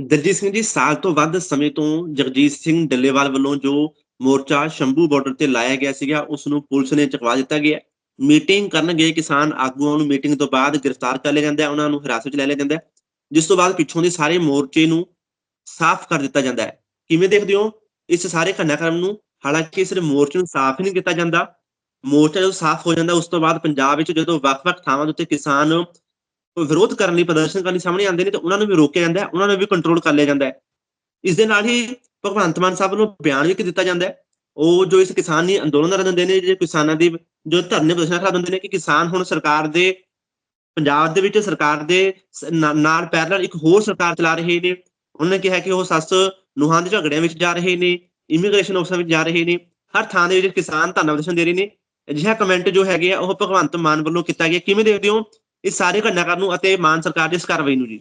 ਦਲਜੀਤ ਸਿੰਘ ਜੀ, ਸਾਲ ਤੋਂ ਵੱਧ ਸਮੇਂ ਤੋਂ ਜਗਜੀਤ ਸਿੰਘ ਡੱਲੇਵਾਲ ਵੱਲੋਂ ਜੋ ਮੋਰਚਾ ਸ਼ੰਭੂ ਬਾਰਡਰ ਤੇ ਲਾਇਆ ਗਿਆ ਸੀਗਾ ਉਸ ਨੂੰ ਪੁਲਿਸ ਨੇ ਚੁਕਵਾ ਦਿੱਤਾ ਗਿਆ। ਮੀਟਿੰਗ ਕਰਨ ਗਏ ਕਿਸਾਨ ਆਗੂਆਂ ਨੂੰ, ਮੀਟਿੰਗ ਤੋਂ ਬਾਅਦ ਗ੍ਰਿਫਤਾਰ ਕਰ ਲਿਆ ਜਾਂਦਾ ਹੈ, ਉਹਨਾਂ ਨੂੰ ਹਿਰਾਸਤ ਵਿੱਚ ਲੈ ਲਿਆ ਜਾਂਦਾ ਹੈ। ਜਿਸ ਤੋਂ ਬਾਅਦ ਪਿੱਛੋਂ ਦੇ ਸਾਰੇ ਮੋਰਚੇ ਨੂੰ ਸਾਫ਼ ਕਰ ਦਿੱਤਾ ਜਾਂਦਾ ਹੈ। ਕਿਵੇਂ ਦੇਖਦੇ ਹੋ ਇਸ ਸਾਰੇ ਘਟਨਾਕ੍ਰਮ ਨੂੰ? ਹਾਲਾਂਕਿ ਸਿਰਫ ਮੋਰਚੇ ਨੂੰ ਸਾਫ਼ ਹੀ ਨਹੀਂ ਕੀਤਾ ਜਾਂਦਾ। ਮੋਰਚਾ ਜਦੋਂ ਸਾਫ਼ ਹੋ ਜਾਂਦਾ, ਉਸ ਤੋਂ ਬਾਅਦ ਪੰਜਾਬ ਵਿੱਚ ਜਦੋਂ ਵੱਖ-ਵੱਖ ਥਾਵਾਂ ਦੇ ਉੱਤੇ ਕਿਸਾਨ ਵਿਰੋਧ ਕਰਨ ਲਈ, ਪ੍ਰਦਰਸ਼ਨ ਕਰਨ ਲਈ ਸਾਹਮਣੇ ਆਉਂਦੇ ਨੇ ਤੇ ਉਹਨਾਂ ਨੂੰ ਵੀ ਰੋਕਿਆ ਜਾਂਦਾ ਹੈ, ਉਹਨਾਂ ਨੂੰ ਵੀ ਕੰਟਰੋਲ ਕਰ ਲਿਆ ਜਾਂਦਾ ਹੈ। ਇਸ ਦੇ ਨਾਲ ਹੀ ਭਗਵੰਤ ਮਾਨ ਸਾਹਿਬ ਨੂੰ ਬਿਆਨ ਵੀ ਦਿੱਤਾ ਜਾਂਦਾ ਹੈ। ਉਹ ਜੋ ਇਸ ਕਿਸਾਨੀ ਅੰਦੋਲਨ ਦਾ ਦਿੰਦੇ ਨੇ ਜੇ ਕਿਸਾਨਾਂ ਦੀ, ਜੋ ਧਰਨੇ ਪ੍ਰਦਰਸ਼ਨ ਕਰਾ ਦਿੰਦੇ ਨੇ ਕਿ ਕਿਸਾਨ ਹੁਣ ਸਰਕਾਰ ਦੇ, ਪੰਜਾਬ ਦੇ ਵਿੱਚ ਸਰਕਾਰ ਦੇ ਨਾਲ ਪੈਰਲਲ ਇੱਕ ਹੋਰ ਸਰਕਾਰ ਚਲਾ ਰਹੇ ਨੇ। ਉਹਨਾਂ ਨੇ ਕਿਹਾ ਕਿ ਉਹ ਸੱਸ ਨੂਹਾਂ ਦੇ ਝਗੜਿਆਂ ਵਿੱਚ ਜਾ ਰਹੇ ਨੇ ਇਮੀਗ੍ਰੇਸ਼ਨ ਆਫਿਸਾਂ ਵਿੱਚ ਜਾ ਰਹੇ ਨੇ, ਹਰ ਥਾਂ ਦੇ ਵਿੱਚ ਕਿਸਾਨ ਧਰਨਾ ਪ੍ਰਦਰਸ਼ਨ ਦੇ ਰਹੇ ਨੇ। ਅਜਿਹਾ ਕਮੈਂਟ ਜੋ ਹੈਗੇ ਆ, ਉਹ ਭਗਵੰਤ ਮਾਨ ਵੱਲੋਂ ਕੀਤਾ ਗਿਆ। ਕਿਵੇਂ ਦੇਖਦੇ ਹੋ ਇਸ ਸਾਰੇ ਘਟਨਾਕ੍ਰਮ ਨੂੰ ਅਤੇ ਮਾਨ ਸਰਕਾਰ ਦੀ ਇਸ ਕਾਰਵਾਈ ਨੂੰ ਜੀ।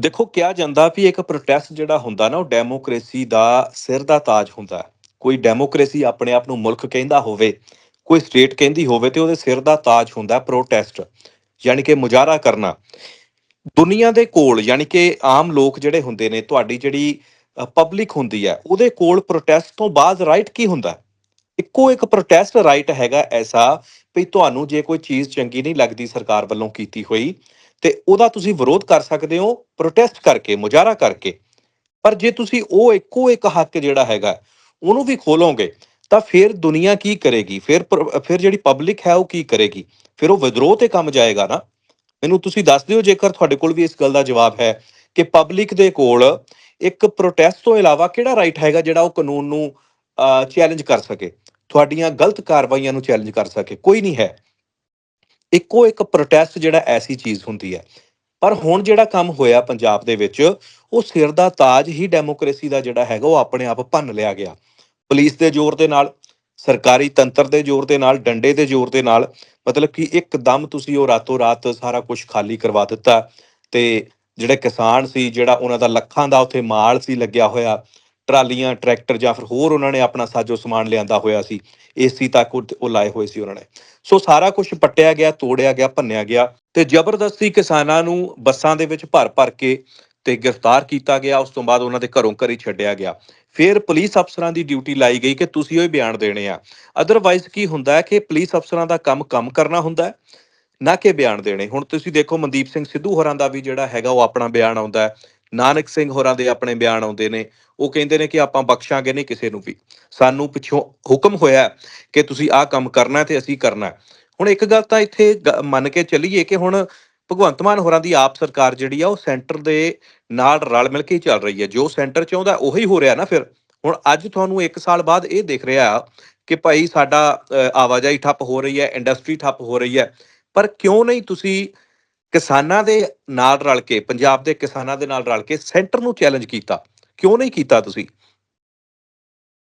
ਦੇਖੋ, ਕਿਹਾ ਜਾਂਦਾ ਵੀ ਇੱਕ ਪ੍ਰੋਟੈਸਟ ਜਿਹੜਾ ਹੁੰਦਾ ਨਾ, ਉਹ ਡੈਮੋਕ੍ਰੇਸੀ ਦਾ ਸਿਰ ਦਾ ਤਾਜ ਹੁੰਦਾ। ਕੋਈ ਡੈਮੋਕ੍ਰੇਸੀ ਆਪਣੇ ਆਪ ਨੂੰ ਮੁਲਕ ਕਹਿੰਦਾ ਹੋਵੇ, ਕੋਈ ਸਟੇਟ ਕਹਿੰਦੀ ਹੋਵੇ ਤੇ ਉਹਦੇ ਸਿਰ ਦਾ ਤਾਜ ਹੁੰਦਾ ਪ੍ਰੋਟੈਸਟ ਯਾਨੀ ਕਿ ਮੁਜ਼ਾਹਰਾ ਕਰਨਾ। ਦੁਨੀਆ ਦੇ ਕੋਲ, ਯਾਨੀ ਕਿ ਆਮ ਲੋਕ ਜਿਹੜੇ ਹੁੰਦੇ ਨੇ, ਤੁਹਾਡੀ ਜਿਹੜੀ ਪਬਲਿਕ ਹੁੰਦੀ ਹੈ, ਉਹਦੇ ਕੋਲ ਪ੍ਰੋਟੈਸਟ ਤੋਂ ਬਾਅਦ ਰਾਈਟ ਕੀ ਹੁੰਦਾ? ਇੱਕੋ ਇੱਕ ਪ੍ਰੋਟੈਸਟ ਰਾਈਟ ਹੈਗਾ ਐਸਾ ਵੀ ਤੁਹਾਨੂੰ ਜੇ ਕੋਈ ਚੀਜ਼ ਚੰਗੀ ਨਹੀਂ ਲੱਗਦੀ ਸਰਕਾਰ ਵੱਲੋਂ ਕੀਤੀ ਹੋਈ, ਤੇ ਉਹਦਾ ਤੁਸੀਂ ਵਿਰੋਧ ਕਰ ਸਕਦੇ ਹੋ ਪ੍ਰੋਟੈਸਟ ਕਰਕੇ, ਮੁਜ਼ਾਹਰਾ ਕਰਕੇ। ਪਰ ਜੇ ਤੁਸੀਂ ਉਹ ਇੱਕੋ ਇੱਕ ਹੱਕ ਜਿਹੜਾ ਹੈਗਾ, ਉਹਨੂੰ ਵੀ ਖੋਲੋਗੇ, ਤਾਂ ਫਿਰ ਦੁਨੀਆ ਕੀ ਕਰੇਗੀ? ਫਿਰ ਫਿਰ ਜਿਹੜੀ ਪਬਲਿਕ ਹੈ ਉਹ ਕੀ ਕਰੇਗੀ? ਫਿਰ ਉਹ ਵਿਦਰੋਹ ਤੇ ਕੰਮ ਜਾਏਗਾ ਨਾ? ਮੈਨੂੰ ਤੁਸੀਂ ਦੱਸ ਦਿਓ ਜੇਕਰ ਤੁਹਾਡੇ ਕੋਲ ਵੀ ਇਸ ਗੱਲ ਦਾ ਜਵਾਬ ਹੈ ਕਿ ਪਬਲਿਕ ਦੇ ਕੋਲ ਇੱਕ ਪ੍ਰੋਟੈਸਟ ਤੋਂ ਇਲਾਵਾ ਕਿਹੜਾ ਰਾਈਟ ਹੈਗਾ ਜਿਹੜਾ ਉਹ ਕਾਨੂੰਨ ਨੂੰ ਚੈਲੰਜ ਕਰ ਸਕੇ? ਤੁਹਾਡੀਆਂ ਗਲਤ ਕਾਰਵਾਈਆਂ ਨੂੰ ਚੈਲੰਜ ਕਰ ਸਕੇ, ਕੋਈ ਨਹੀਂ ਹੈ। ਇੱਕੋ ਇੱਕ ਪ੍ਰੋਟੈਸਟ ਜਿਹੜਾ ਐਸੀ ਚੀਜ਼ ਹੁੰਦੀ ਹੈ। ਪਰ ਹੁਣ ਜਿਹੜਾ ਕੰਮ ਹੋਇਆ ਪੰਜਾਬ ਦੇ ਵਿੱਚ, ਉਹ ਸਿਰ ਦਾ ਤਾਜ ਹੀ ਡੈਮੋਕ੍ਰੇਸੀ ਦਾ ਜਿਹੜਾ ਹੈਗਾ, ਉਹ ਆਪਣੇ ਆਪ ਭੰਨ ਲਿਆ ਗਿਆ। ਪੁਲਿਸ ਦੇ ਜ਼ੋਰ ਦੇ ਨਾਲ, ਸਰਕਾਰੀ ਤੰਤਰ ਦੇ ਜ਼ੋਰ ਦੇ ਨਾਲ, ਡੰਡੇ ਦੇ ਜ਼ੋਰ ਦੇ ਨਾਲ, ਮਤਲਬ ਕਿ ਇੱਕਦਮ ਤੁਸੀਂ ਉਹ ਰਾਤੋਂ ਰਾਤ ਸਾਰਾ ਕੁਝ ਖਾਲੀ ਕਰਵਾ ਦਿੱਤਾ ਤੇ ਜਿਹੜੇ ਕਿਸਾਨ ਸੀ, ਜਿਹੜਾ ਉਹਨਾਂ ਦਾ ਲੱਖਾਂ ਦਾ ਉੱਥੇ ਮਾਲ ਸੀ ਲੱਗਿਆ ਹੋਇਆ ਟਰਾਲੀਆਂ, ਟਰੈਕਟਰ ਜਾਂ ਫਿਰ ਹੋਰ ਉਹਨਾਂ ਨੇ ਆਪਣਾ ਸਾਜੋ ਸਮਾਨ ਲਿਆਂਦਾ ਹੋਇਆ ਸੀ। ਏਸੀ ਤੱਕ ਉਹ ਲਾਏ ਹੋਏ ਸੀ ਉਹਨਾਂ ਨੇ। ਸੋ ਸਾਰਾ ਕੁਝ ਪੱਟਿਆ ਗਿਆ, ਤੋੜਿਆ ਗਿਆ, ਭੰਨਿਆ ਗਿਆ ਤੇ ਜ਼ਬਰਦਸਤੀ ਕਿਸਾਨਾਂ ਨੂੰ ਬੱਸਾਂ ਦੇ ਵਿੱਚ ਭਰ ਭਰ ਕੇ ਤੇ ਗ੍ਰਿਫਤਾਰ ਕੀਤਾ ਗਿਆ। ਉਸ ਤੋਂ ਬਾਅਦ ਉਹਨਾਂ ਦੇ ਘਰੋਂ ਘਰੀ ਛੱਡਿਆ ਗਿਆ। ਫਿਰ ਪੁਲਿਸ ਅਫਸਰਾਂ ਦੀ ਡਿਊਟੀ ਲਾਈ ਗਈ ਕਿ ਤੁਸੀਂ ਉਹ ਹੀ ਬਿਆਨ ਦੇਣੇ ਆ। ਅਦਰਵਾਈਜ਼ ਕੀ ਹੁੰਦਾ ਹੈ ਕਿ ਪੁਲਿਸ ਅਫਸਰਾਂ ਦਾ ਕੰਮ ਕੰਮ ਕਰਨਾ ਹੁੰਦਾ ਹੈ, ਨਾ ਕਿ ਬਿਆਨ ਦੇਣੇ। ਹੁਣ ਤੁਸੀਂ ਦੇਖੋ ਮਨਦੀਪ ਸਿੰਘ ਸਿੱਧੂ ਹੋਰਾਂ ਦਾ ਵੀ ਜਿਹੜਾ ਹੈਗਾ ਉਹ ਆਪਣਾ ਬਿਆਨ ਆਉਂਦਾ ਹੈ। ਨਾਨਕ ਸਿੰਘ ਹੋਰਾਂ ਦੇ ਆਪਣੇ ਬਿਆਨ ਆਉਂਦੇ ਨੇ, ਉਹ ਕਹਿੰਦੇ ਨੇ ਕਿ ਆਪਾਂ ਬਖਸ਼ਾਂਗੇ ਨਹੀਂ ਕਿਸੇ ਨੂੰ ਵੀ। ਸਾਨੂੰ ਪਿੱਛੋਂ ਹੁਕਮ ਹੋਇਆ ਕਿ ਤੁਸੀਂ ਆਹ ਕੰਮ ਕਰਨਾ ਹੈ ਤੇ ਅਸੀਂ ਕਰਨਾ ਹੁਣ ਇੱਕ ਗੱਲ ਤਾਂ ਇੱਥੇ ਮੰਨ ਕੇ ਚੱਲੀਏ ਕਿ ਹੁਣ ਭਗਵੰਤ ਮਾਨ ਹੋਰਾਂ ਦੀ ਆਪ ਸਰਕਾਰ ਜਿਹੜੀ ਆ, ਉਹ ਸੈਂਟਰ ਦੇ ਨਾਲ ਰਲ ਮਿਲ ਕੇ ਹੀ ਚੱਲ ਰਹੀ ਹੈ। ਜੋ ਸੈਂਟਰ ਚਾਹੁੰਦਾ ਉਹੀ ਹੋ ਰਿਹਾ ਨਾ ਫਿਰ। ਹੁਣ ਅੱਜ ਤੁਹਾਨੂੰ 1 ਸਾਲ ਬਾਅਦ ਇਹ ਦੇਖ ਰਿਹਾ ਕਿ ਭਾਈ ਸਾਡਾ ਆਵਾਜਾਈ ਠੱਪ ਹੋ ਰਹੀ ਹੈ, ਇੰਡਸਟਰੀ ਠੱਪ ਹੋ ਰਹੀ ਹੈ। ਪਰ ਕਿਉਂ ਨਹੀਂ ਤੁਸੀਂ ਕਿਸਾਨਾਂ ਦੇ ਨਾਲ ਰਲ ਕੇ, ਪੰਜਾਬ ਦੇ ਕਿਸਾਨਾਂ ਦੇ ਨਾਲ ਰਲ ਕੇ ਸੈਂਟਰ ਨੂੰ ਚੈਲੰਜ ਕੀਤਾ। ਕਿਉਂ ਨਹੀਂ ਕੀਤਾ ਤੁਸੀਂ?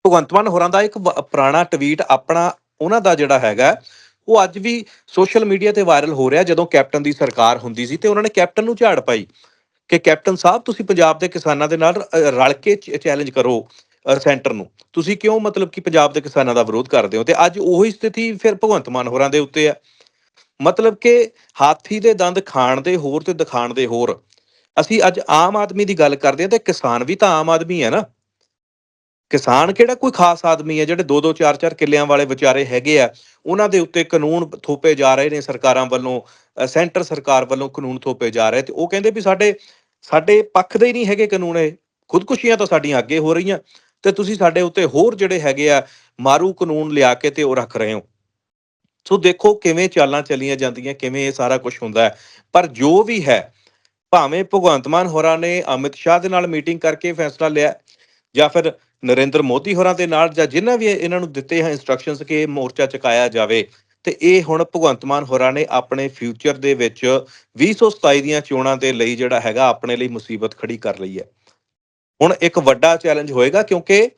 ਭਗਵੰਤ ਮਾਨ ਹੋਰਾਂ ਦਾ ਇੱਕ ਪੁਰਾਣਾ ਟਵੀਟ ਆਪਣਾ, ਉਹਨਾਂ ਦਾ ਜਿਹੜਾ ਹੈਗਾ, ਉਹ ਅੱਜ ਵੀ ਸੋਸ਼ਲ ਮੀਡੀਆ ਤੇ ਵਾਇਰਲ ਹੋ ਰਿਹਾ, ਜਦੋਂ ਕੈਪਟਨ ਦੀ ਸਰਕਾਰ ਹੁੰਦੀ ਸੀ ਤੇ ਉਹਨਾਂ ਨੇ ਕੈਪਟਨ ਨੂੰ ਝਾੜ ਪਾਈ ਕਿ ਕੈਪਟਨ ਸਾਹਿਬ, ਤੁਸੀਂ ਪੰਜਾਬ ਦੇ ਕਿਸਾਨਾਂ ਦੇ ਨਾਲ ਰਲ ਕੇ ਚੈਲੰਜ ਕਰੋ ਸੈਂਟਰ ਨੂੰ। ਤੁਸੀਂ ਕਿਉਂ ਮਤਲਬ ਕਿ ਪੰਜਾਬ ਦੇ ਕਿਸਾਨਾਂ ਦਾ ਵਿਰੋਧ ਕਰਦੇ ਹੋ? ਤੇ ਅੱਜ ਉਹੀ ਸਥਿਤੀ ਫਿਰ ਭਗਵੰਤ ਮਾਨ ਹੋਰਾਂ ਦੇ ਉੱਤੇ ਹੈ। ਮਤਲਬ ਕਿ ਹਾਥੀ ਦੇ ਦੰਦ ਖਾਣ ਦੇ ਹੋਰ ਤੇ ਦਿਖਾਣ ਦੇ ਹੋਰ। ਅਸੀਂ ਅੱਜ ਆਮ ਆਦਮੀ ਦੀ ਗੱਲ ਕਰਦੇ ਹਾਂ ਤੇ ਕਿਸਾਨ ਵੀ ਤਾਂ ਆਮ ਆਦਮੀ ਹੈ ਨਾ। ਕਿਸਾਨ ਕਿਹੜਾ ਕੋਈ ਖਾਸ ਆਦਮੀ ਹੈ ਜਿਹੜੇ ਦੋ ਦੋ ਚਾਰ ਚਾਰ ਕਿੱਲਿਆਂ ਵਾਲੇ ਵਿਚਾਰੇ ਹੈਗੇ ਆ। ਉਹਨਾਂ ਦੇ ਉੱਤੇ ਕਾਨੂੰਨ ਥੋਪੇ ਜਾ ਰਹੇ ਨੇ ਸਰਕਾਰਾਂ ਵੱਲੋਂ ਸੈਂਟਰ ਸਰਕਾਰ ਵੱਲੋਂ ਕਾਨੂੰਨ ਥੋਪੇ ਜਾ ਰਹੇ ਤੇ ਉਹ ਕਹਿੰਦੇ ਵੀ ਸਾਡੇ ਸਾਡੇ ਪੱਖ ਦੇ ਹੀ ਨਹੀਂ ਹੈਗੇ ਕਾਨੂੰਨ ਇਹ। ਖੁਦਕੁਸ਼ੀਆਂ ਤਾਂ ਸਾਡੀਆਂ ਅੱਗੇ ਹੋ ਰਹੀਆਂ ਤੇ ਤੁਸੀਂ ਸਾਡੇ ਉੱਤੇ ਹੋਰ ਜਿਹੜੇ ਹੈਗੇ ਆ, ਮਾਰੂ ਕਾਨੂੰਨ ਲਿਆ ਕੇ ਤੇ ਉਹ ਰੱਖ ਰਹੇ ਹੋ। ਸੋ ਦੇਖੋ ਕਿਵੇਂ ਚਾਲਾਂ ਚੱਲੀਆਂ ਜਾਂਦੀਆਂ, ਕਿਵੇਂ ਇਹ ਸਾਰਾ ਕੁਝ ਹੁੰਦਾ ਹੈ। ਪਰ ਜੋ ਵੀ ਹੈ, ਭਾਵੇਂ ਭਗਵੰਤ ਮਾਨ ਹੋਰਾਂ ਨੇ ਅਮਿਤ ਸ਼ਾਹ ਦੇ ਨਾਲ ਮੀਟਿੰਗ ਕਰਕੇ ਫੈਸਲਾ ਲਿਆ ਜਾਂ ਫਿਰ ਨਰਿੰਦਰ ਮੋਦੀ ਹੋਰਾਂ ਦੇ ਨਾਲ, ਜਾਂ ਜਿਨ੍ਹਾਂ ਵੀ ਇਹਨਾਂ ਨੂੰ ਦਿੱਤੇ ਹਨ ਇਨਸਟਰਕਸ਼ਨਸ ਕਿ ਮੋਰਚਾ ਚੁਕਾਇਆ ਜਾਵੇ, ਤੇ ਇਹ ਹੁਣ ਭਗਵੰਤ ਮਾਨ ਹੋਰਾਂ ਨੇ ਆਪਣੇ ਫਿਊਚਰ ਦੇ ਵਿੱਚ 2027 ਦੀਆਂ ਚੋਣਾਂ ਦੇ ਲਈ ਜਿਹੜਾ ਹੈਗਾ, ਆਪਣੇ ਲਈ ਮੁਸੀਬਤ ਖੜੀ ਕਰ ਲਈ ਹੈ। ਹੁਣ ਇੱਕ ਵੱਡਾ ਚੈਲੰਜ ਹੋਏਗਾ ਕਿਉਂਕਿ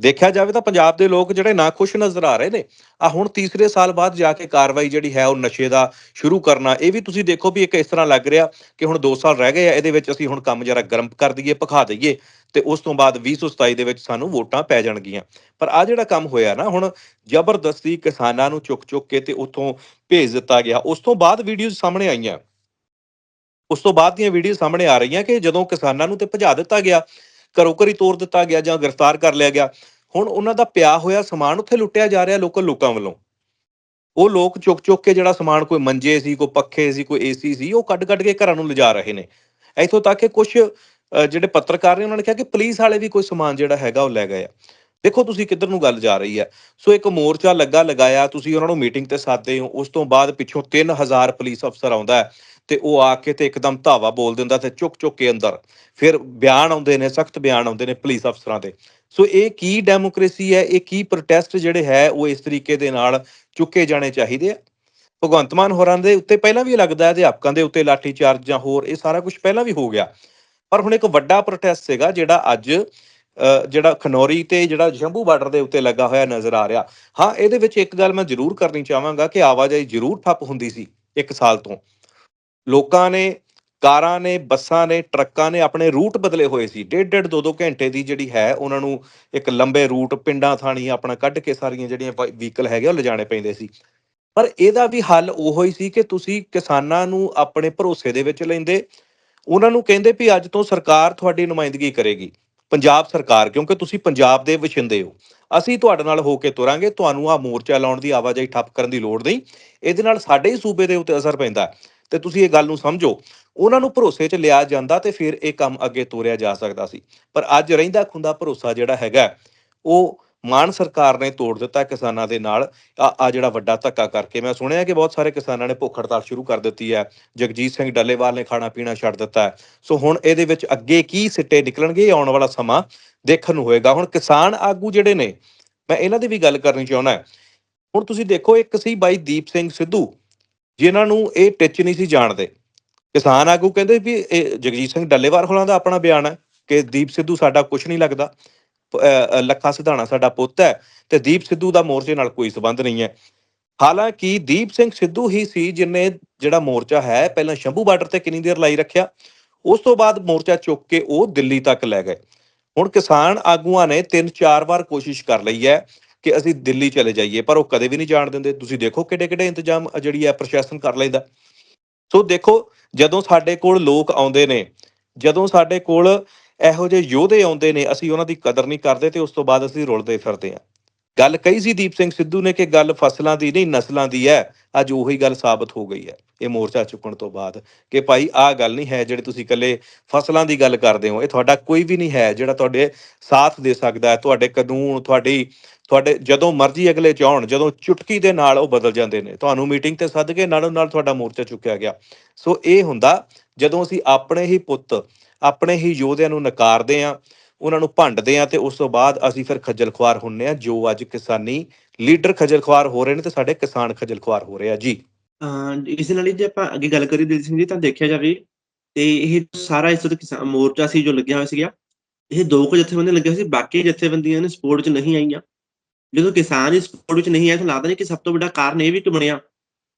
ਦੇਖਿਆ ਜਾਵੇ ਤਾਂ ਪੰਜਾਬ ਦੇ ਲੋਕ ਜਿਹੜੇ ਨਾ ਖੁਸ਼ ਨਜ਼ਰ ਆ ਰਹੇ ਨੇ। ਆ ਹੁਣ ਤੀਸਰੇ ਸਾਲ ਬਾਅਦ ਜਾ ਕੇ ਕਾਰਵਾਈ ਜਿਹੜੀ ਹੈ ਉਹ ਨਸ਼ੇ ਦਾ ਸ਼ੁਰੂ ਕਰਨਾ, ਇਹ ਵੀ ਤੁਸੀਂ ਦੇਖੋ ਵੀ ਇੱਕ ਇਸ ਤਰ੍ਹਾਂ ਲੱਗ ਰਿਹਾ ਕਿ ਹੁਣ 2 ਸਾਲ ਰਹਿ ਗਏ ਆ, ਇਹਦੇ ਵਿੱਚ ਅਸੀਂ ਹੁਣ ਕੰਮ ਜਰਾ ਗਰਮ ਕਰ ਦਈਏ, ਭਖਾ ਦਈਏ ਤੇ ਉਸ ਤੋਂ ਬਾਅਦ 2027 ਦੇ ਵਿੱਚ ਸਾਨੂੰ ਵੋਟਾਂ ਪੈ ਜਾਣਗੀਆਂ। ਪਰ ਆ ਜਿਹੜਾ ਕੰਮ ਹੋਇਆ ਨਾ, ਹੁਣ ਜ਼ਬਰਦਸਤੀ ਕਿਸਾਨਾਂ ਨੂੰ ਚੁੱਕ ਚੁੱਕ ਕੇ ਤੇ ਉੱਥੋਂ ਭੇਜ ਦਿੱਤਾ ਗਿਆ। ਉਸ ਤੋਂ ਬਾਅਦ ਵੀਡੀਓਜ਼ ਸਾਹਮਣੇ ਆਈਆਂ। ਉਸ ਤੋਂ ਬਾਅਦ ਦੀਆਂ ਵੀਡੀਓ ਸਾਹਮਣੇ ਆ ਰਹੀਆਂ ਕਿ ਜਦੋਂ ਕਿਸਾਨਾਂ ਨੂੰ ਤੇ ਭਜਾ ਦਿੱਤਾ ਗਿਆ ਘਰੋਂ ਘਰੀ ਤੋੜ ਦਿੱਤਾ ਗਿਆ ਜਾਂ ਗ੍ਰਿਫਤਾਰ ਕਰ ਲਿਆ ਗਿਆ। ਹੁਣ ਉਹਨਾਂ ਦਾ ਪਿਆ ਹੋਇਆ ਸਮਾਨ ਉੱਥੇ ਲੁੱਟਿਆ ਜਾ ਰਿਹਾ ਲੋਕਲ ਲੋਕਾਂ ਵੱਲੋਂ। ਉਹ ਲੋਕ ਚੁੱਕ ਚੁੱਕ ਕੇ ਜਿਹੜਾ ਸਮਾਨ ਕੋਈ ਮੰਜੇ ਸੀ, ਕੋਈ ਪੱਖੇ ਸੀ, ਕੋਈ ਏਸੀ ਸੀ, ਉਹ ਕੱਢ ਕੱਢ ਕੇ ਘਰਾਂ ਨੂੰ ਲਿਜਾ ਰਹੇ ਨੇ। ਇੱਥੋਂ ਤੱਕ ਕਿ ਕੁਝ ਜਿਹੜੇ ਪੱਤਰਕਾਰ ਨੇ ਉਹਨਾਂ ਨੇ ਕਿਹਾ ਕਿ ਪੁਲਿਸ ਵਾਲੇ ਵੀ ਕੋਈ ਸਮਾਨ ਜਿਹੜਾ ਹੈਗਾ ਉਹ ਲੈ ਗਏ ਆ। ਦੇਖੋ ਤੁਸੀਂ ਕਿੱਧਰ ਨੂੰ ਗੱਲ ਜਾ ਰਹੀ ਹੈ। ਸੋ ਇੱਕ ਮੋਰਚਾ ਲੱਗਾ ਲਗਾਇਆ, ਤੁਸੀਂ ਉਹਨਾਂ ਨੂੰ ਮੀਟਿੰਗ ਤੇ ਸਾਦੇ ਹੋ। ਉਸ ਤੋਂ ਬਾਅਦ ਪਿੱਛੋਂ 3000 ਪੁਲਿਸ ਅਫਸਰ ਆਉਂਦਾ ਹੈ। ਤੇ ਉਹ ਆ ਕੇ ਤੇ ਇੱਕਦਮ ਧਾਵਾ ਬੋਲ ਦਿੰਦਾ ਤੇ ਚੁੱਕ ਚੁੱਕ ਕੇ ਅੰਦਰ। ਫਿਰ ਬਿਆਨ ਆਉਂਦੇ ਨੇ ਸਖਤ ਬਿਆਨ ਆਉਂਦੇ ਨੇ ਪੁਲਿਸ ਅਫਸਰਾਂ ਦੇ। ਸੋ ਇਹ ਕੀ ਡੈਮੋਕ੍ਰੇਸੀ ਹੈ ਇਹ ਕੀ ਪ੍ਰੋਟੈਸਟ ਜਿਹੜੇ ਹੈ ਉਹ ਇਸ ਤਰੀਕੇ ਦੇ ਨਾਲ ਚੁੱਕੇ ਜਾਣੇ ਚਾਹੀਦੇ ਆ। ਭਗਵੰਤ ਮਾਨ ਹੋਰਾਂ ਦੇ ਉੱਤੇ ਪਹਿਲਾਂ ਵੀ ਲੱਗਦਾ ਅਧਿਆਪਕਾਂ ਦੇ ਉੱਤੇ ਲਾਠੀ ਚਾਰਜ ਜਾਂ ਹੋਰ ਇਹ ਸਾਰਾ ਕੁਝ ਪਹਿਲਾਂ ਵੀ ਹੋ ਗਿਆ। ਪਰ ਹੁਣ ਇੱਕ ਵੱਡਾ ਪ੍ਰੋਟੈਸਟ ਸੀਗਾ ਜਿਹੜਾ ਅੱਜ ਅ, ਜਿਹੜਾ ਖਨੌਰੀ ਤੇ ਜਿਹੜਾ ਜੰਬੂ ਬਾਰਡਰ ਦੇ ਉੱਤੇ ਲੱਗਾ ਹੋਇਆ ਨਜ਼ਰ ਆ ਰਿਹਾ। ਹਾਂ ਇਹਦੇ ਵਿੱਚ ਇੱਕ ਗੱਲ ਮੈਂ ਜ਼ਰੂਰ ਕਰਨੀ ਚਾਹਾਂਗਾ ਕਿ ਆਵਾਜਾਈ ਜ਼ਰੂਰ ਠੱਪ ਹੁੰਦੀ ਸੀ ਇੱਕ ਸਾਲ ਤੋਂ। ਲੋਕਾਂ ਨੇ, ਕਾਰਾਂ ਨੇ, ਬੱਸਾਂ ਨੇ, ਟਰੱਕਾਂ ਨੇ ਆਪਣੇ ਰੂਟ ਬਦਲੇ ਹੋਏ ਸੀ। ਡੇਢ ਡੇਢ ਦੋ ਦੋ ਘੰਟੇ ਦੀ ਜਿਹੜੀ ਹੈ, ਉਹਨਾਂ ਨੂੰ ਇੱਕ ਲੰਬੇ ਰੂਟ, ਪਿੰਡਾਂ ਥਾਣੀ ਆਪਣਾ ਕੱਢ ਕੇ ਸਾਰੀਆਂ ਜਿਹੜੀਆਂ ਵਹੀਕਲ ਹੈਗੇ, ਉਹ ਲਿਜਾਣੇ ਪੈਂਦੇ ਸੀ। ਪਰ ਇਹਦਾ ਵੀ ਹੱਲ ਉਹੋ ਹੀ ਸੀ ਕਿ ਤੁਸੀਂ ਕਿਸਾਨਾਂ ਨੂੰ ਆਪਣੇ ਭਰੋਸੇ ਦੇ ਵਿੱਚ ਲੈਂਦੇ। ਉਹਨਾਂ ਨੂੰ ਕਹਿੰਦੇ ਵੀ ਅੱਜ ਤੋਂ ਸਰਕਾਰ ਤੁਹਾਡੀ ਨੁਮਾਇੰਦਗੀ ਕਰੇਗੀ। ਪੰਜਾਬ ਸਰਕਾਰ, ਕਿਉਂਕਿ ਤੁਸੀਂ ਪੰਜਾਬ ਦੇ ਵਸਿੰਦੇ ਹੋ। ਅਸੀਂ ਤੁਹਾਡੇ ਨਾਲ ਹੋ ਕੇ ਤੁਰਾਂਗੇ, ਤੁਹਾਨੂੰ ਆ ਮੋਰਚਾ ਲਾਉਣ ਦੀ ਆਵਾਜਾਈ ਠੱਪ ਕਰਨ ਦੀ ਲੋੜ ਨਹੀਂ। ਇਹਦੇ ਨਾਲ ਸਾਡੇ ਹੀ ਸੂਬੇ ਦੇ ਉੱਤੇ ਅਸਰ ਪੈਂਦਾ। ਤੇ ਤੁਸੀਂ ਇਹ ਗੱਲ ਨੂੰ ਸਮਝੋ। ਉਹਨਾਂ ਨੂੰ ਭਰੋਸੇ 'ਚ ਲਿਆ ਜਾਂਦਾ ਤੇ ਫਿਰ ਇਹ ਕੰਮ ਅੱਗੇ ਤੋਰਿਆ ਜਾ ਸਕਦਾ ਸੀ। ਪਰ ਅੱਜ ਰਹਿੰਦਾ ਖੁੰਦਾ ਭਰੋਸਾ ਜਿਹੜਾ ਹੈਗਾ, ਉਹ ਮਾਨ ਸਰਕਾਰ ਨੇ ਤੋੜ ਦਿੱਤਾ ਕਿਸਾਨਾਂ ਦੇ ਨਾਲ। ਆ ਆ ਜਿਹੜਾ ਵੱਡਾ ਧੱਕਾ ਕਰਕੇ ਮੈਂ ਸੁਣਿਆ ਕਿ ਬਹੁਤ ਸਾਰੇ ਕਿਸਾਨਾਂ ਨੇ ਭੁੱਖ ਹੜਤਾਲ ਸ਼ੁਰੂ ਕਰ ਦਿੱਤੀ ਹੈ। ਜਗਜੀਤ ਸਿੰਘ ਡੱਲੇਵਾਲ ਨੇ ਖਾਣਾ ਪੀਣਾ ਛੱਡ ਦਿੱਤਾ ਹੈ। ਸੋ ਹੁਣ ਇਹਦੇ ਵਿੱਚ ਅੱਗੇ ਕੀ ਸਿੱਟੇ ਨਿਕਲਣਗੇ, ਇਹ ਆਉਣ ਵਾਲਾ ਸਮਾਂ ਦੇਖਣ ਨੂੰ ਹੋਏਗਾ। ਹੁਣ ਕਿਸਾਨ ਆਗੂ ਜਿਹੜੇ ਨੇ, ਮੈਂ ਇਹਨਾਂ ਦੀ ਵੀ ਗੱਲ ਕਰਨੀ ਚਾਹੁੰਦਾ। ਹੁਣ ਤੁਸੀਂ ਦੇਖੋ, ਇੱਕ ਸੀ ਬਾਈ ਦੀਪ ਸਿੰਘ ਸਿੱਧੂ। ਜਿਨ੍ਹਾਂ ਨੂੰ ਇਹ ਟਿੱਚ ਨਹੀਂ ਸੀ ਜਾਣਦੇ। ਕਿਸਾਨ ਆਗੂ ਕਹਿੰਦੇ ਵੀ ਇਹ ਜਗਜੀਤ ਸਿੰਘ ਡੱਲੇਵਾਲ ਹੋਲਾਂ ਦਾ ਆਪਣਾ ਬਿਆਨ ਹੈ ਕਿ ਦੀਪ ਸਿੱਧੂ ਸਾਡਾ ਕੁਝ ਨਹੀਂ ਲੱਗਦਾ। ਪ- ਅ, ਲੱਖਾ ਸਿਧਾਣਾ ਸਾਡਾ ਪੁੱਤ ਹੈ ਤੇ ਦੀਪ ਸਿੱਧੂ ਦਾ ਮੋਰਚੇ ਨਾਲ ਕੋਈ ਸਬੰਧ ਨਹੀਂ ਹੈ। ਹਾਲਾਂਕਿ ਦੀਪ ਸਿੰਘ ਸਿੱਧੂ ਹੀ ਸੀ ਜਿਨੇ ਜਿਹੜਾ ਮੋਰਚਾ ਹੈ ਪਹਿਲਾਂ ਸ਼ੰਭੂ ਬਾਰਡਰ ਤੇ ਕਿੰਨੀ ਦੇਰ ਲਾਈ ਰੱਖਿਆ ਉਸ ਤੋਂ ਬਾਅਦ ਮੋਰਚਾ ਚੁੱਕ ਕੇ ਉਹ ਦਿੱਲੀ ਤੱਕ ਲੈ ਗਏ। ਹੁਣ ਕਿਸਾਨ ਆਗੂਆਂ ਨੇ ਤਿੰਨ ਚਾਰ ਵਾਰ ਕੋਸ਼ਿਸ਼ ਕਰ ਲਈ ਹੈ ਕਿ ਅਸੀਂ ਦਿੱਲੀ ਚਲੇ ਜਾਈਏ, ਪਰ ਉਹ ਕਦੇ ਵੀ ਨਹੀਂ ਜਾਣ ਦਿੰਦੇ। ਤੁਸੀਂ ਦੇਖੋ ਕਿੱਡੇ ਕਿਹੜੇ ਇੰਤਜ਼ਾਮ ਜਿਹੜੀ ਹੈ ਪ੍ਰਸ਼ਾਸਨ ਕਰ ਲੈਂਦਾ। ਸੋ ਦੇਖੋ, ਜਦੋਂ ਸਾਡੇ ਕੋਲ ਲੋਕ ਆਉਂਦੇ ਨੇ, ਜਦੋਂ ਸਾਡੇ ਕੋਲ ਇਹੋ ਜਿਹੇ ਯੋਧੇ ਆਉਂਦੇ ਨੇ, ਅਸੀਂ ਉਹਨਾਂ ਦੀ ਕਦਰ ਨਹੀਂ ਕਰਦੇ ਤੇ ਉਸ ਤੋਂ ਬਾਅਦ ਅਸੀਂ ਰੁਲਦੇ ਫਿਰਦੇ ਹਾਂ। ਗੱਲ ਕਹੀ ਸੀ ਦੀਪ ਸਿੰਘ ਸਿੱਧੂ ਨੇ ਕਿ ਗੱਲ ਫਸਲਾਂ ਦੀ ਨਹੀਂ, ਨਸਲਾਂ ਦੀ ਹੈ। ਅੱਜ ਉਹੀ ਗੱਲ ਸਾਬਤ ਹੋ ਗਈ ਹੈ। ਇਹ ਮੋਰਚਾ ਚੁੱਕਣ ਤੋਂ ਬਾਅਦ ਕਿ ਭਾਈ ਆਹ ਗੱਲ ਨਹੀਂ ਹੈ ਜਿਹੜੀ ਤੁਸੀਂ ਇਕੱਲੇ ਫਸਲਾਂ ਦੀ ਗੱਲ ਕਰਦੇ ਹੋ। ਇਹ ਤੁਹਾਡਾ ਕੋਈ ਵੀ ਨਹੀਂ ਹੈ ਜਿਹੜਾ ਤੁਹਾਡੇ ਸਾਥ ਦੇ ਸਕਦਾ ਹੈ। ਤੁਹਾਡੇ ਕਾਨੂੰਨ, ਤੁਹਾਡੀ, ਤੁਹਾਡੇ ਜਦੋਂ ਮਰਜ਼ੀ ਅਗਲੇ ਚਾਹਣ, ਜਦੋਂ ਚੁਟਕੀ ਦੇ ਨਾਲ ਉਹ ਬਦਲ ਜਾਂਦੇ ਨੇ। ਤੁਹਾਨੂੰ ਮੀਟਿੰਗ ਤੇ ਸੱਦ ਕੇ ਨਾਲੋਂ ਨਾਲ ਤੁਹਾਡਾ ਮੋਰਚਾ ਚੁੱਕਿਆ ਗਿਆ। ਸੋ ਇਹ ਹੁੰਦਾ, ਜਦੋਂ ਅਸੀਂ ਆਪਣੇ ਹੀ ਪੁੱਤ, ਆਪਣੇ ਹੀ ਯੋਧਿਆਂ ਨੂੰ ਨਕਾਰਦੇ ਆ ਉਹਨਾਂ ਨੂੰ ਭੰਡਦੇ ਆ ਤੇ ਉਸ ਤੋਂ ਬਾਅਦ ਅਸੀਂ ਫਿਰ ਖੱਜਲ ਖੁਆਰ ਹੁੰਨੇ ਆ ਜੋ ਅੱਜ ਕਿਸਾਨੀ ਲੀਡਰ ਖੱਜਲ ਖੁਆਰ ਹੋ ਰਹੇ ਨੇ ਤੇ ਸਾਡੇ ਕਿਸਾਨ ਖੱਜਲ ਖੁਆਰ ਹੋ ਰਹੇ ਆ। ਜੀ। ਇਸ ਨਾਲ ਹੀ ਜੇ ਆਪਾਂ ਅੱਗੇ ਗੱਲ ਕਰੀਏ ਦਿਲ ਸਿੰਘ ਜੀ, ਤਾਂ ਦੇਖਿਆ ਜਾਵੇ ਤੇ ਇਹ ਸਾਰਾ ਇਸ ਤੋਂ ਕਿਸਾਨ ਮੋਰਚਾ ਸੀ ਜੋ ਲੱਗਿਆ ਹੋਇਆ ਸੀਗਾ। ਇਹ ਦੋ ਕੁ ਜਥੇਬੰਦੀਆਂ ਲੱਗੀਆਂ ਸੀ, ਬਾਕੀ ਜਥੇਬੰਦੀਆਂ ਨੇ ਸਪੋਰਟ 'ਚ ਨਹੀਂ ਆਈਆਂ। ਜਦੋਂ ਕਿਸਾਨ ਇਸ ਸਪੋਰਟ ਵਿੱਚ ਨਹੀਂ ਆਏ ਤਾਂ ਲੱਗਦਾ ਨਹੀਂ ਕਿ ਸਭ ਤੋਂ ਵੱਡਾ ਕਾਰਨ ਇਹ ਵੀ ਕਿ ਬਣਿਆ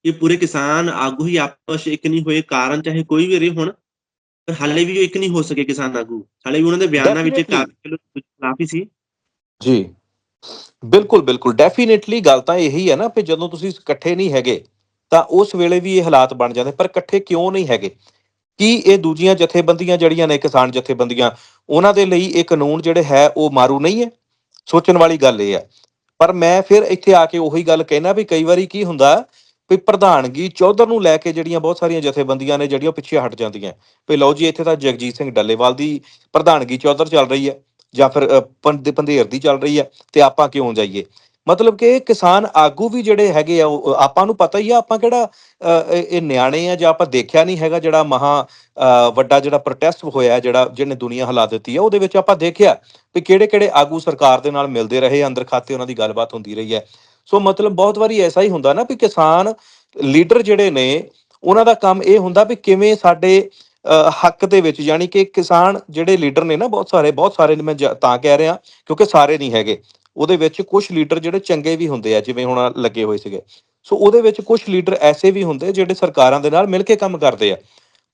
ਕਿ ਪੂਰੇ ਕਿਸਾਨ ਆਗੂ ਹੀ ਆਪਸ ਇੱਕ ਨਹੀਂ ਹੋਏ। ਕਾਰਨ ਚਾਹੇ ਕੋਈ ਵੀ ਰਹੇ ਹੁਣ ਪਰ ਹਾਲੇ ਵੀ ਉਹ ਇੱਕ ਨਹੀਂ ਹੋ ਸਕੇ ਕਿਸਾਨ ਆਗੂ। ਹਾਲੇ ਵੀ ਉਹਨਾਂ ਦੇ ਬਿਆਨਾਂ ਵਿੱਚ. ਕਾਫੀ ਸੀ। ਜੀ। ਬਿਲਕੁਲ ਬਿਲਕੁਲ। ਡੈਫੀਨਿਟਲੀ ਗੱਲ ਤਾਂ ਇਹੀ ਹੈ ਨਾ ਕਿ ਜਦੋਂ ਤੁਸੀਂ ਇਕੱਠੇ ਨਹੀਂ ਹੈਗੇ ਤਾਂ ਉਸ ਵੇਲੇ ਵੀ ਇਹ ਹਾਲਾਤ ਬਣ ਜਾਂਦੇ। ਪਰ ਇਕੱਠੇ ਕਿਉਂ ਨਹੀਂ ਹੈਗੇ? ਕੀ ਇਹ ਦੂਜੀਆਂ ਜਥੇਬੰਦੀਆਂ ਜਿਹੜੀਆਂ ਨੇ ਕਿਸਾਨ ਜਥੇਬੰਦੀਆਂ ਉਹਨਾਂ ਦੇ ਲਈ ਇਹ ਕਾਨੂੰਨ ਜਿਹੜੇ ਹੈ ਉਹ ਮਾਰੂ ਨਹੀਂ ਹੈ? ਸੋਚਣ ਵਾਲੀ ਗੱਲ ਇਹ ਹੈ। ਪਰ ਮੈਂ ਫਿਰ ਇੱਥੇ ਆ ਕੇ ਉਹੀ ਗੱਲ ਕਹਿਣਾ ਵੀ ਕਈ ਵਾਰੀ ਕੀ ਹੁੰਦਾ ਵੀ ਪ੍ਰਧਾਨਗੀ ਚੌਧਰ ਨੂੰ ਲੈ ਕੇ ਜਿਹੜੀਆਂ ਬਹੁਤ ਸਾਰੀਆਂ ਜਥੇਬੰਦੀਆਂ ਨੇ ਜਿਹੜੀਆਂ ਪਿੱਛੇ ਹਟ ਜਾਂਦੀਆਂ ਵੀ ਲਓ ਜੀ ਇੱਥੇ ਤਾਂ ਜਗਜੀਤ ਸਿੰਘ ਡੱਲੇਵਾਲ ਦੀ ਪ੍ਰਧਾਨਗੀ ਚੌਧਰ ਚੱਲ ਰਹੀ ਹੈ ਜਾਂ ਫਿਰ ਪੰਧੇਰ ਦੀ ਚੱਲ ਰਹੀ ਹੈ ਤੇ ਆਪਾਂ ਕਿਉਂ ਜਾਈਏ? ਮਤਲਬ ਕਿ ਕਿਸਾਨ ਆਗੂ ਵੀ ਜਿਹੜੇ ਹੈਗੇ ਆ ਉਹ- ਆਪਾਂ ਨੂੰ ਪਤਾ ਹੀ ਆ ਆਪਾਂ ਕਿਹੜਾ ਅ, ਇਹ ਨਿਆਣੇ ਆ ਜਾਂ ਆਪਾਂ ਦੇਖਿਆ ਨਹੀਂ ਹੈਗਾ ਜਿਹੜਾ ਮਹਾ ਅ, ਵੱਡਾ ਜਿਹੜਾ ਪ੍ਰੋਟੈਸਟ ਹੋਇਆ ਜਿਹੜਾ ਜਿਹਨੇ ਦੁਨੀਆ ਹਿਲਾ ਦਿੱਤੀ ਹੈ ਉਹਦੇ ਵਿੱਚ ਆਪਾਂ ਦੇਖਿਆ ਵੀ ਕਿਹੜੇ ਕਿਹੜੇ ਆਗੂ ਸਰਕਾਰ ਦੇ ਨਾਲ ਮਿਲਦੇ ਰਹੇ ਅੰਦਰ ਖਾਤੇ ਉਹਨਾਂ ਦੀ ਗੱਲਬਾਤ ਹੁੰਦੀ ਰਹੀ ਹੈ। ਸੋ ਮਤਲਬ ਬਹੁਤ ਵਾਰੀ ਐਸਾ ਹੀ ਹੁੰਦਾ ਨਾ ਵੀ ਕਿਸਾਨ ਲੀਡਰ ਜਿਹੜੇ ਨੇ, ਉਹਨਾਂ ਦਾ ਕੰਮ ਇਹ ਹੁੰਦਾ ਵੀ ਕਿਵੇਂ ਸਾਡੇ ਹੱਕ ਦੇ ਵਿੱਚ ਯਾਨੀ ਕਿ ਕਿਸਾਨ ਜਿਹੜੇ ਲੀਡਰ ਨੇ ਨਾ, ਬਹੁਤ ਸਾਰੇ ਬਹੁਤ ਸਾਰੇ ਮੈਂ ਤਾਂ ਕਹਿ ਰਿਹਾ ਕਿਉਂਕਿ ਸਾਰੇ ਨਹੀਂ ਹੈਗੇ। ਉਹਦੇ ਵਿੱਚ ਕੁਝ ਲੀਡਰ ਜਿਹੜੇ ਚੰਗੇ ਵੀ ਹੁੰਦੇ ਆ, ਜਿਵੇਂ ਹੁਣ ਲੱਗੇ ਹੋਏ ਸੀਗੇ। ਸੋ ਉਹਦੇ ਵਿੱਚ ਕੁਝ ਲੀਡਰ ਐਸੇ ਵੀ ਹੁੰਦੇ ਜਿਹੜੇ ਸਰਕਾਰਾਂ ਦੇ ਨਾਲ ਮਿਲ ਕੇ ਕੰਮ ਕਰਦੇ ਆ।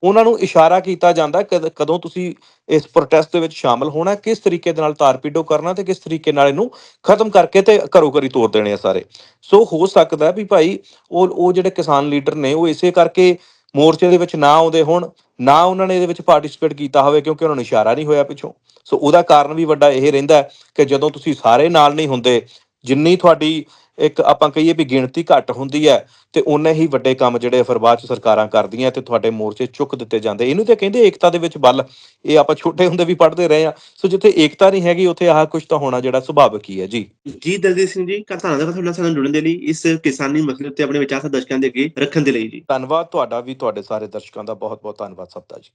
ਉਹਨਾਂ ਨੂੰ ਇਸ਼ਾਰਾ ਕੀਤਾ ਜਾਂਦਾ ਕਦੋਂ ਤੁਸੀਂ ਇਸ ਪ੍ਰੋਟੈਸਟ ਦੇ ਵਿੱਚ ਸ਼ਾਮਲ ਹੋਣਾ, ਕਿਸ ਤਰੀਕੇ ਦੇ ਨਾਲ ਤਾਰਪੀਡੋ ਕਰਨਾ ਤੇ ਕਿਸ ਤਰੀਕੇ ਨਾਲ ਇਹਨੂੰ ਖਤਮ ਕਰਕੇ ਤੇ ਘਰੋ ਘਰੀ ਤੋੜ ਦੇਣੇ ਆ ਸਾਰੇ। ਸੋ ਹੋ ਸਕਦਾ ਵੀ ਭਾਈ ਉਹ ਉਹ ਜਿਹੜੇ ਕਿਸਾਨ ਲੀਡਰ ਨੇ ਉਹ ਇਸੇ ਕਰਕੇ ਮੋਰਚੇ ਦੇ ਵਿੱਚ ਨਾ ਆਉਂਦੇ ਹੋਣ, ਨਾ ਉਹਨਾਂ ਨੇ ਇਹਦੇ ਵਿੱਚ ਪਾਰਟਿਸਿਪੇਟ ਕੀਤਾ ਹੋਵੇ ਕਿਉਂਕਿ ਉਹਨਾਂ ਨੂੰ ਇਸ਼ਾਰਾ ਨਹੀਂ ਹੋਇਆ ਪਿੱਛੋਂ। ਸੋ ਉਹਦਾ ਕਾਰਨ ਵੀ ਵੱਡਾ ਇਹ ਰਹਿੰਦਾ ਕਿ ਜਦੋਂ ਤੁਸੀਂ ਸਾਰੇ ਨਾਲ ਨਹੀਂ ਹੁੰਦੇ, ਜਿੰਨੀ ਤੁਹਾਡੀ ਇੱਕ ਆਪਾਂ ਕਹੀਏ ਵੀ ਗਿਣਤੀ ਘੱਟ ਹੁੰਦੀ ਹੈ ਤੇ ਉਨੇ ਹੀ ਵੱਡੇ ਕੰਮ ਜਿਹੜੇ ਫਿਰ ਬਾਅਦ ਚ ਸਰਕਾਰਾਂ ਕਰਦੀਆਂ ਤੇ ਤੁਹਾਡੇ ਮੋਰਚੇ ਚੁੱਕ ਦਿੱਤੇ ਜਾਂਦੇ। ਇਹਨੂੰ ਤੇ ਕਹਿੰਦੇ ਏਕਤਾ ਦੇ ਵਿੱਚ ਬਲ। ਇਹ ਆਪਾਂ ਛੋਟੇ ਹੁੰਦੇ ਵੀ ਪੜ੍ਹਦੇ ਰਹੇ ਆ ਸੋ ਜਿੱਥੇ ਏਕਤਾ ਨਹੀਂ ਹੈਗੀ ਉੱਥੇ ਆਹ ਕੁਝ ਤਾਂ ਹੋਣਾ ਜਿਹੜਾ ਸੁਭਾਵਿਕ ਹੀ ਹੈ। ਜੀ। ਜੀ ਦਲਜੀਤ ਸਿੰਘ ਜੀ ਧੰਨਵਾਦ ਤੁਹਾਡਾ ਸਾਡੇ ਨਾਲ ਜੁੜਨ ਦੇ ਲਈ ਇਸ ਕਿਸਾਨੀ ਮਸਲੇ ਉੱਤੇ ਆਪਣੇ ਵਿਚਾਰ ਦਰਸ਼ਕਾਂ ਦੇ ਅੱਗੇ ਰੱਖਣ ਦੇ ਲਈ ਜੀ। ਧੰਨਵਾਦ। ਤੁਹਾਡਾ ਵੀ ਤੁਹਾਡੇ ਸਾਰੇ ਦਰਸ਼ਕਾਂ ਦਾ ਬਹੁਤ ਬਹੁਤ ਧੰਨਵਾਦ ਸਭ ਦਾ ਜੀ।